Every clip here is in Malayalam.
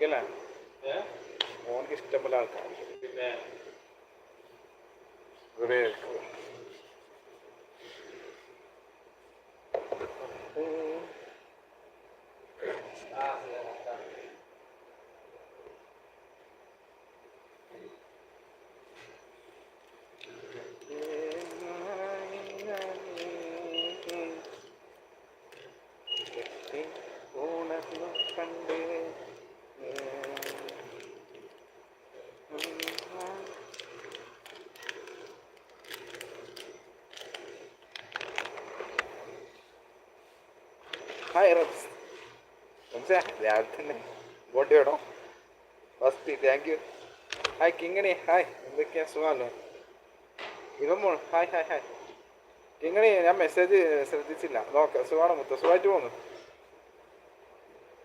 ഓനിക്കല്ലേ ഓനക്ക് ഇഷ്ടംപോലെ ആൾക്കാർ പിന്നെ ഒരു ഉണർന്നു കണ്ടേ hi first thank you hi Kingini. Hi എന്തൊക്കെയാ സുഖമല്ലോ ഇവൻ മോൾ. ഹായ് ഹായ് ഹായ് കിങ്ങണി ഞാൻ മെസ്സേജ് ശ്രദ്ധിച്ചില്ല. നോക്കാം സുഖമാണ് മുത്ത? സുഖമായിട്ട് പോകുന്നു.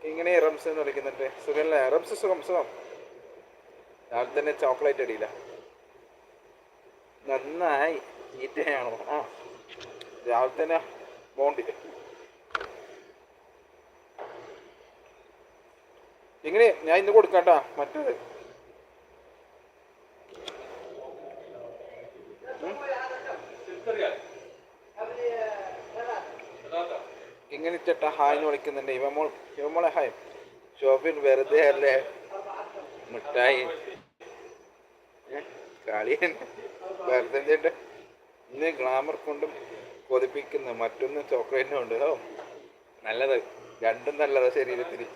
കിങ്ങണി റംസ് എന്ന് വിളിക്കുന്നുണ്ട്. സുഖമല്ലേ റംസ് സുഖം സുഖം. രാവിലെ തന്നെ ചോക്ലേറ്റ് അടിയില്ല. നന്നായി. ഈറ്റയാണോ ആ. രാവിലെ തന്നെ ബോണ്ടി. ഇങ്ങനെ ഞാൻ ഇന്ന് കൊടുക്കാട്ടാ. മറ്റേത് ഇങ്ങനെ ചേട്ടാ ഹായ് എന്ന് വിളിക്കുന്നുണ്ട്. ഇവമോൾ ഇവമോളെ ഹായ്. ഷോപ്പിൽ വെറുതെ അല്ലേ? മിഠായി? കളി വെറുതെ ചേട്ടൻ ഇന്ന് ഗ്ലാമർ കൊണ്ടും കൊതിപ്പിക്കുന്നു. മറ്റൊന്ന് ചോക്ലേറ്റിനും ഉണ്ട് ഓ നല്ലത്. രണ്ടും നല്ലതാ ശരീരത്തിന്.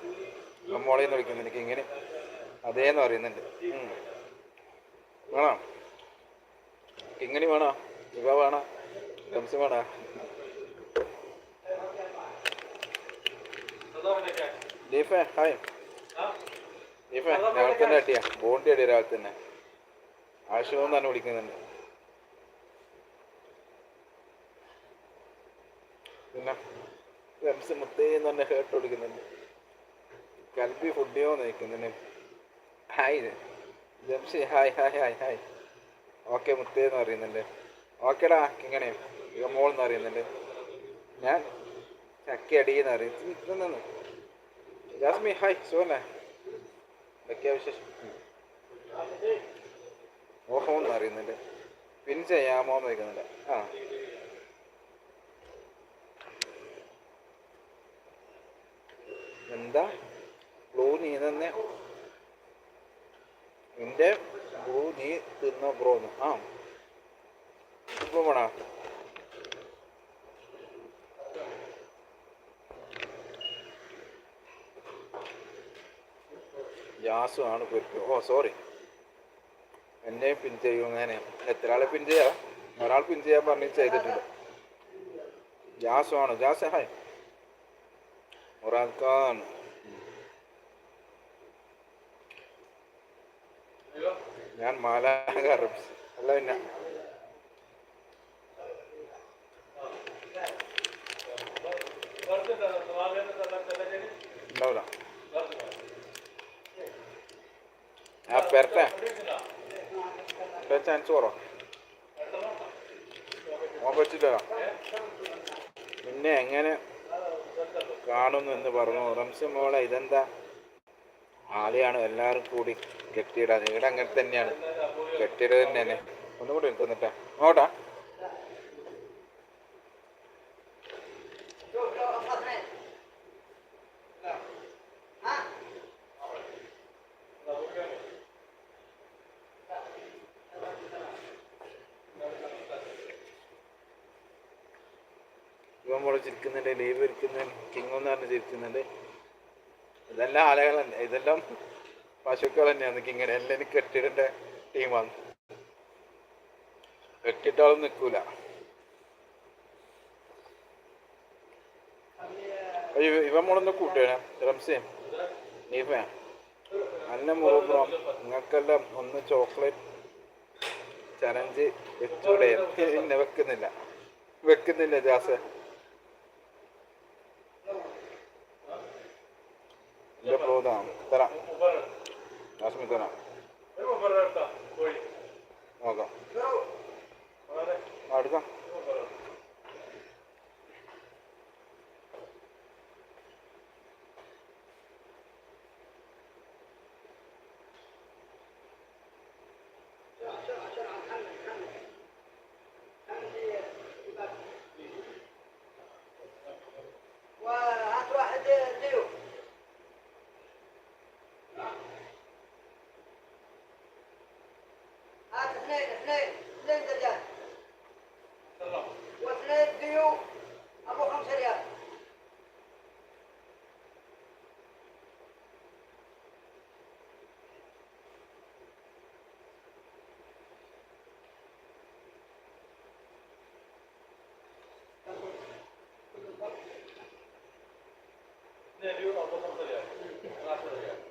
മോളെ എന്ന് വിളിക്കുന്നു. എനിക്ക് ഇങ്ങനെ അതേന്ന് പറയുന്നുണ്ട്. വേണോ? ഇങ്ങനെ വേണോ? ഇവ വേണോ? റംസ് വേണോ? ലീഫേ ഹായ്. ദീപേ രാവിലെ തന്നെ അടിയാ ബോണ്ടി അടിയാ രാവിലെ തന്നെ. ആശുപത്രി തന്നെ വിളിക്കുന്നുണ്ട് പിന്നെ റംസ് മുത്തേന്ന് തന്നെ ഹേർട്ട് വിളിക്കുന്നുണ്ട്. കൽബി ഫുഡിയോ നയിക്കുന്നതിന് hi. Jamshi hi hi hi hi. Okay മുത്തേ എന്ന് പറയുന്നുണ്ട്. ഓക്കേടാ ഇങ്ങനെ മോൾ എന്ന് പറയുന്നുണ്ട്. ഞാൻ ചക്കി അടി എന്ന് പറയും. ഇതൊന്നു ജാസ്മി ഹായ് സുഖല്ലേ എന്തൊക്കെയാ വിശേഷം ഓഹോ എന്ന് അറിയുന്നുണ്ട് പിൻ ചെയ്യാമോ എന്ന് ചോദിക്കുന്നുണ്ട് ആ എന്താ ബ്ലൂ നീ തന്നെ. നിന്റെ ബ്ലൂ നീ തിന്നോ ബ്രോന്ന് ആ. ഇപ്പൊ വേണോ യാസു ആണ് ഓ സോറി എന്നെയും പിൻ ചെയ്യൂ ഞാൻ എത്ര ആളെ പിൻ ചെയ്യാ? ഒരാൾ പിൻ ചെയ്യാൻ പറഞ്ഞ് ചെയ്തിട്ടുണ്ട്. ജാസു ആണ് ജാസ് ഹായ് ഖാൻ. ഞാൻ റബ്സ് അല്ല പിന്നെ പെരട്ടെ ചാൻസ് കുറോ നോക്കാൻ പറ്റില്ല പിന്നെ എങ്ങനെ കാണുന്നു എന്ന് പറഞ്ഞു. റംസ് മോളെ ഇതെന്താ? ആലയാണ് എല്ലാവരും കൂടി കെട്ടിയിടാൻ. ഇവിടെ അങ്ങനെ തന്നെയാണ്. കെട്ടിയിട തന്നെയാണ്. ഒന്നും കൂടി നിൽക്കുന്നിട്ടാ നോട്ടാ ഇവൻ ചിരിക്കുന്നുണ്ട് ലീവ് ഇരിക്കുന്നുണ്ട് കിങ് എന്ന് പറഞ്ഞ് ചിരിക്കുന്നുണ്ട്. ഇതെല്ലാം ആലകളല്ല ഇതെല്ലാം പശുക്കൾ തന്നെയാണ് കിങ്ങിനെ. എല്ലാം കെട്ടിടേണ്ട ടീമാണ്. കെട്ടിട്ടാളും നിൽക്കൂല. ഇവ- ഇവൻ മോളൊന്ന് കൂട്ടുകയാണ്. റംസേ നീഫേ നല്ല മുറുബ്രോ നിങ്ങൾക്കെല്ലാം ഒന്ന് ചോക്ലേറ്റ് ചലഞ്ച് വെച്ചൂടെ? വെക്കുന്നില്ല. വെക്കുന്നില്ല ജാസേ. എടുക്കാം. എടുക്കാം. Yeah, you're not going to do that. You're not going that.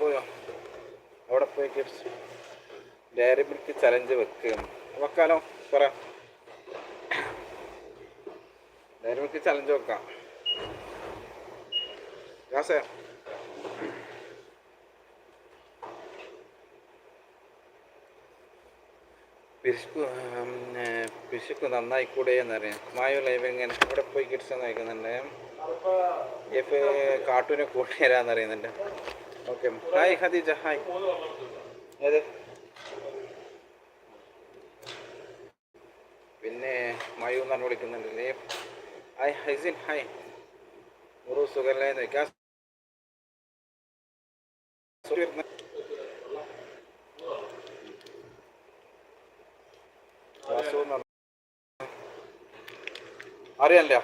പോയോ? അവിടെ പോയി കിഡ്സ് ഡയറി മിൽക്ക് ചലഞ്ച് വെക്കുക വെക്കാലോ? പറ ഡയറി മിൽക്ക് ചലഞ്ച് വെക്കാം. യാസേ പിശുക്ക് പിശുക്ക് നന്നായിക്കൂടെ എന്നറിയാം. മായോ ലൈവ് എങ്ങനെ? ഇവിടെ പോയി കിഡ്സ് നയിക്കുന്നുണ്ട് എഫ് കാർട്ടൂനെ കൂട്ടി തരാമെന്നറിയുന്നുണ്ട് ഓക്കെ. Hi Khadeeja hi. അതെ പിന്നെ മയു എന്നാണ് വിളിക്കുന്നുണ്ടല്ലേ? Hi ഹൈസിൻ hi. ഒരു സുഖല്ലേ നിൽക്കാൻ അറിയാനില്ല.